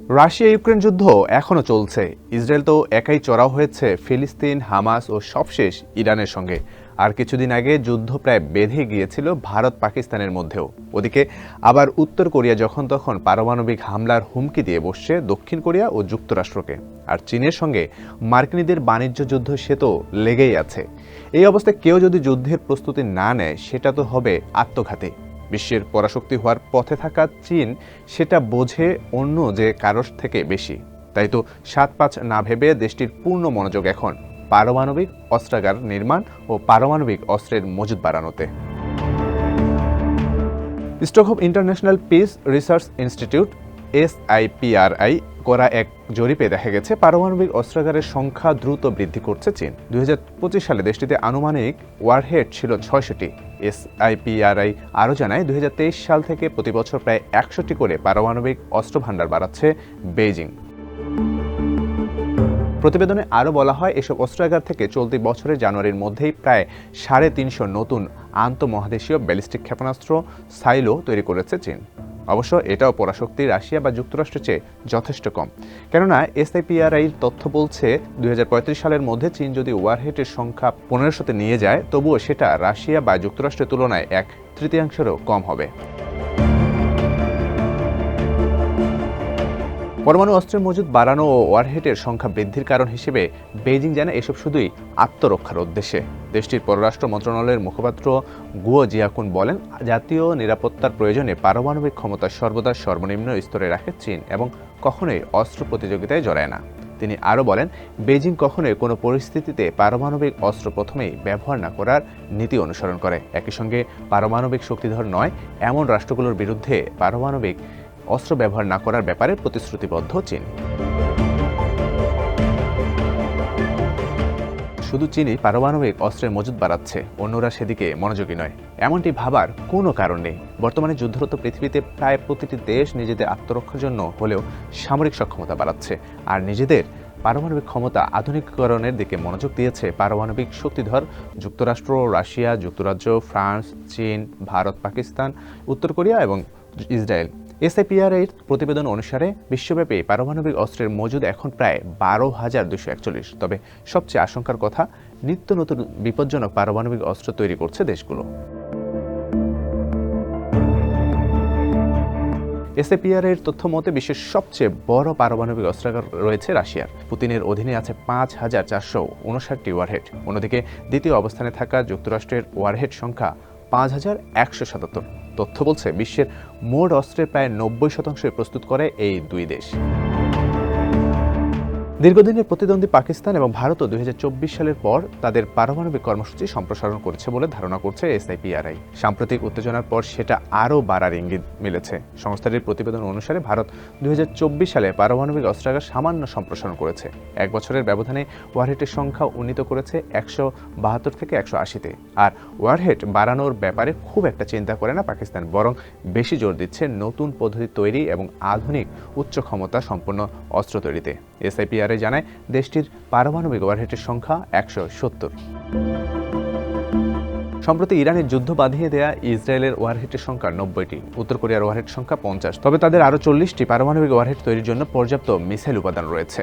Russia Ukraine যুদ্ধ এখনও চলছে। ইসরায়েল তো একাই চড়াও হয়েছে ফিলিস্তিন, হামাস ও সবশেষ ইরানের সঙ্গে। আর কিছুদিন আগে যুদ্ধ প্রায় বেঁধে গিয়েছিল ভারত পাকিস্তানের মধ্যেও। ওদিকে আবার উত্তর কোরিয়া যখন তখন পারমাণবিক হামলার হুমকি দিয়ে বসছে দক্ষিণ কোরিয়া ও যুক্তরাষ্ট্রকে। আর চীনের সঙ্গে মার্কিনীদের বাণিজ্য যুদ্ধ সে তো লেগেই আছে। এই অবস্থায় কেউ যদি যুদ্ধের প্রস্তুতি না নেয়, সেটা তো হবে আত্মঘাতী। বিশ্বের পরাশক্তি হওয়ার পথে থাকা চীন সেটা বোঝে অন্য যে কারোর থেকে বেশি। তাই তো সাত পাঁচ না ভেবে দেশটির পূর্ণ মনোযোগ এখন পারমাণবিক অস্ত্রাগার নির্মাণ ও পারমাণবিক অস্ত্রের মজুদ বাড়ানোতে। Stockholm International Peace Research Institute SIPRI করা এক জরিপে দেখা গেছে, পারমাণবিক অস্ত্রাগারের সংখ্যা দ্রুত বৃদ্ধি করছে চীন। দুই হাজার পঁচিশ সালে দেশটিতে আনুমানিক ওয়ারহেড ছিল ছয়শটি। এসআইপিআরআই আরও জানায়, দুই হাজার তেইশ সাল থেকে প্রতি বছর প্রায় একশোটি করে পারমাণবিক অস্ত্র ভাণ্ডার বাড়াচ্ছে বেইজিং। প্রতিবেদনে আরও বলা হয়, এসব অস্ত্রাগার থেকে চলতি বছরের জানুয়ারির মধ্যেই প্রায় সাড়ে তিনশো নতুন আন্তঃমহাদেশীয় ব্যালিস্টিক ক্ষেপণাস্ত্র, সাইলো তৈরি করেছে চীন। অবশ্য এটাও পরাশক্তি রাশিয়া বা যুক্তরাষ্ট্রের চেয়ে যথেষ্ট কম। কেননা এসআইপিআরআইর তথ্য বলছে দু হাজার পঁয়ত্রিশ সালের মধ্যে চীন যদি ওয়ারহেটের সংখ্যা পনেরোশোতে নিয়ে যায়, তবুও সেটা রাশিয়া বা যুক্তরাষ্ট্রের তুলনায় এক তৃতীয়াংশেরও কম হবে। পরমাণু অস্ত্রের মজুদ বাড়ানো ও ওয়ারহেটের সংখ্যা বৃদ্ধির কারণ হিসেবে বেইজিং জানে এসব শুধুই আত্মরক্ষার উদ্দেশ্যে। দেশটির পররাষ্ট্র মন্ত্রণালয়ের মুখপাত্র গুয়ো জিয়াকুন বলেন, জাতীয় নিরাপত্তার প্রয়োজনে পারমাণবিক ক্ষমতা সর্বদা সর্বনিম্ন স্তরে রাখে চীন এবং কখনোই অস্ত্র প্রতিযোগিতায় জড়ায় না। তিনি আরও বলেন বেজিং কখনোই কোনো পরিস্থিতিতে পারমাণবিক অস্ত্র প্রথমেই ব্যবহার না করার নীতি অনুসরণ করে। একই সঙ্গে পারমাণবিক শক্তিধর নয়, এমন রাষ্ট্রগুলোর বিরুদ্ধে পারমাণবিক অস্ত্র ব্যবহার না করার ব্যাপারে প্রতিশ্রুতিবদ্ধ চীন। শুধু চীনই পারমাণবিক অস্ত্রের মজুদ বাড়াচ্ছে, অন্যরা সেদিকে মনোযোগী নয়। এমনটি ভাবার কোনো কারণ নেই। বর্তমানে যুদ্ধরত পৃথিবীতে প্রায় প্রতিটি দেশ নিজেদের আত্মরক্ষার জন্য হলেও সামরিক সক্ষমতা বাড়াচ্ছে, আর নিজেদের পারমাণবিক ক্ষমতা আধুনিকীকরণের দিকে মনোযোগ দিয়েছে পারমাণবিক শক্তিধর যুক্তরাষ্ট্র, রাশিয়া, যুক্তরাজ্য, ফ্রান্স, চীন, ভারত, পাকিস্তান, উত্তর কোরিয়া এবং ইসরায়েল। এসআইপিআর এর প্রতিবেদন অনুসারে বিশ্বব্যাপী পারমাণবিক অস্ত্রের মজুদ এখন প্রায় বারো হাজার দুশো একচল্লিশ। তবে সবচেয়ে আশঙ্কার কথা, নিত্য নতুন বিপজ্জনক পারমাণবিক অস্ত্র তৈরি করছে দেশগুলো। এসএপিআর এর তথ্য মতে, বিশ্বের সবচেয়ে বড় পারমাণবিক অস্ত্রাগার রয়েছে রাশিয়ার। পুতিনের অধীনে আছে পাঁচ হাজার চারশো উনষাটটি ওয়ারহেড। অন্যদিকে, দ্বিতীয় অবস্থানে থাকা যুক্তরাষ্ট্রের ওয়ারহেড সংখ্যা পাঁচ হাজার একশো সাতাত্তর। তথ্য বলছে বিশ্বের মোট অস্ত্রের প্রায় নব্বই শতাংশ প্রস্তুত করে এই দুই দেশ। দীর্ঘদিনের প্রতিদ্বন্দ্বী পাকিস্তান এবং ভারতও দুই সালের পর তাদের পারমাণবিক কর্মসূচি সম্প্রসারণ করেছে বলে ধারণা করছে এসআইপিআরআই। সাম্প্রতিক উত্তেজনার পর সেটা আরও বাড়ার ইঙ্গিত মিলেছে। সংস্থাটির প্রতিবেদন অনুসারে ভারত দুই হাজার চব্বিশ সালে পারমাণবিক অস্ত্রাগার সামান্য সম্প্রসারণ করেছে। এক বছরের ব্যবধানে ওয়ারহেটের সংখ্যা উন্নীত করেছে একশো বাহাত্তর থেকে একশো আশিতে। আর ওয়ারহেড বাড়ানোর ব্যাপারে খুব একটা চিন্তা করে না পাকিস্তান, বরং বেশি জোর দিচ্ছে নতুন পদ্ধতি তৈরি এবং আধুনিক উচ্চ ক্ষমতা সম্পন্ন অস্ত্র তৈরিতে। এসআইপিআরএ জানায়, দেশটির পারমাণবিক ওয়ারহেডের সংখ্যা একশো সত্তর। সম্প্রতি ইরানের যুদ্ধ বাঁধিয়ে দেয়া ইসরায়েলের ওয়ারহেডের সংখ্যা নব্বইটি, উত্তর কোরিয়ার ওয়ারহেড সংখ্যা পঞ্চাশ। তবে তাদের আরও চল্লিশটি পারমাণবিক ওয়ারহেড তৈরির জন্য পর্যাপ্ত মিসাইল উপাদান রয়েছে।